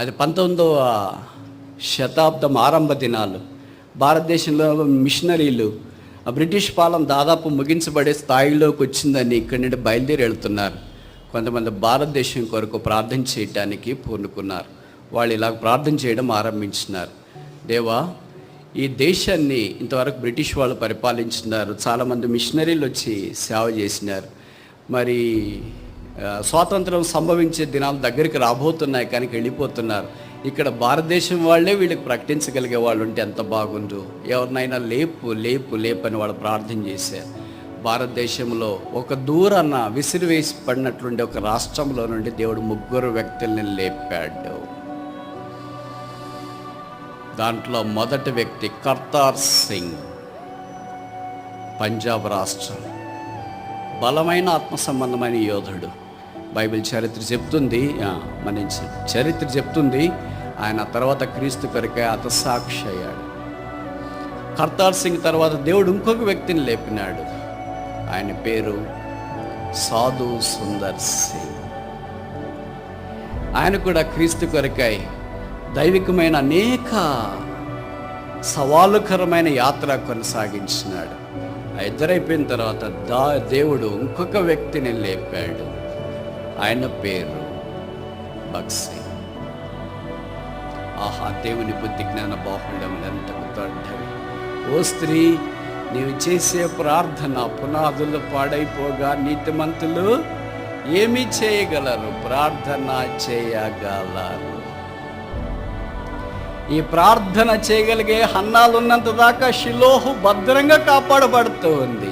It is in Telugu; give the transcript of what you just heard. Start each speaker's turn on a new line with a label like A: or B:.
A: అది పంతొమ్మిదవ శతాబ్దం ఆరంభ దినాలు. భారతదేశంలో మిషనరీలు ఆ బ్రిటిష్ పాలన దాదాపు ముగించబడే స్థాయిలోకి వచ్చిందని ఇక్కడి నుండి బయలుదేరి వెళ్తున్నారు కొంతమంది భారతదేశం కొరకు ప్రార్థన చేయటానికి పూనుకున్నారు. వాళ్ళు ఇలా ప్రార్థన చేయడం ఆరంభించినారు. దేవా ఈ దేశాన్ని ఇంతవరకు బ్రిటిష్ వాళ్ళు పరిపాలించినారు. చాలామంది మిషనరీలు వచ్చి సేవ చేసినారు. మరి స్వాతంత్రం సంభవించే దినాలు దగ్గరికి రాబోతున్నాయి కానీ వెళ్ళిపోతున్నారు. ఇక్కడ భారతదేశం వాళ్ళే వీళ్ళకి ప్రకటించగలిగే వాళ్ళు ఉంటే ఎంత బాగుండు. ఎవరినైనా లేపు లేపు లేపు అని వాళ్ళు ప్రార్థన చేశారు. భారతదేశంలో ఒక దూరాన విసిరివేసి పడినట్లుండే ఒక రాష్ట్రంలో నుండి దేవుడు ముగ్గురు వ్యక్తుల్ని లేపాడు. దాంట్లో మొదటి వ్యక్తి కర్తార్ సింగ్ పంజాబ్ రాష్ట్రం. బలమైన ఆత్మ సంబంధమైన యోధుడు. బైబిల్ చరిత్ర చెప్తుంది మన చరిత్ర చెప్తుంది ఆయన తర్వాత క్రీస్తు కొరకే అతసాక్షి అయ్యాడు. కర్తార్ సింగ్ తర్వాత దేవుడు ఇంకొక వ్యక్తిని లేపినాడు. ఆయన పేరు సాధు సుందర్ సింగ్. ఆయన కూడా క్రీస్తు కొరకై దైవికమైన అనేక సవాలుకరమైన యాత్ర కొనసాగించినాడు. ఆ ఇద్దరైపోయిన తర్వాత దా దేవుడు ఇంకొక వ్యక్తిని లేపాడు. ఆయన పేరు బక్సీ. ఆహా దేవుని బుద్ధి జ్ఞాన బాహుళ్యం ఎంత దొడ్డవి ఓ స్త్రీ నీవు చేసే ప్రార్థన పునాదులు పాడైపోగా నీతిమంతులు ఏమి చేయగలరు? ప్రార్థన చేయగలరు. ఈ ప్రార్థన చేయగలిగే హన్నాలున్నంత దాకా షిలోహు భద్రంగా కాపాడబడుతూ ఉంది